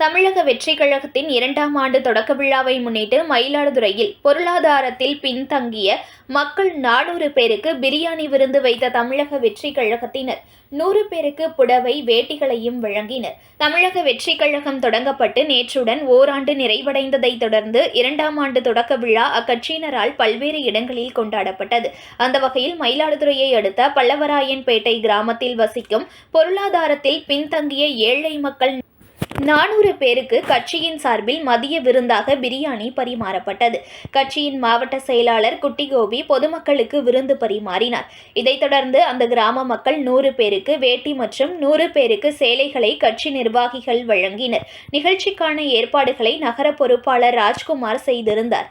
தமிழக வெற்றி கழகத்தின் இரண்டாம் ஆண்டு தொடக்க விழாவை முன்னிட்டு மயிலாடுதுறையில் பொருளாதாரத்தில் பின்தங்கிய மக்கள் நானூறு பேருக்கு பிரியாணி விருந்து வைத்த தமிழக வெற்றி கழகத்தினர். நூறு பேருக்கு புடவை வேட்டிகளையும் வழங்கினர். தமிழக வெற்றி கழகம் தொடங்கப்பட்டு நேற்றுடன் ஓராண்டு நிறைவடைந்ததைத் தொடர்ந்து இரண்டாம் ஆண்டு தொடக்க விழா அக்கட்சியினரால் பல்வேறு இடங்களில் கொண்டாடப்பட்டது. அந்த வகையில் மயிலாடுதுறையை அடுத்த பல்லவராயன்பேட்டை கிராமத்தில் வசிக்கும் பொருளாதாரத்தில் பின்தங்கிய ஏழை மக்கள் நானூறு பேருக்கு கட்சியின் சார்பில் மதிய விருந்தாக பிரியாணி பரிமாறப்பட்டது. கட்சியின் மாவட்ட செயலாளர் குட்டிகோபி பொதுமக்களுக்கு விருந்து பரிமாறினார். இதைத் தொடர்ந்து அந்த கிராம மக்கள் நூறு பேருக்கு வேட்டி மற்றும் நூறு பேருக்கு சேலைகளை கட்சி நிர்வாகிகள் வழங்கினர். நிகழ்ச்சிக்கான ஏற்பாடுகளை நகர பொறுப்பாளர் ராஜ்குமார் செய்திருந்தார்.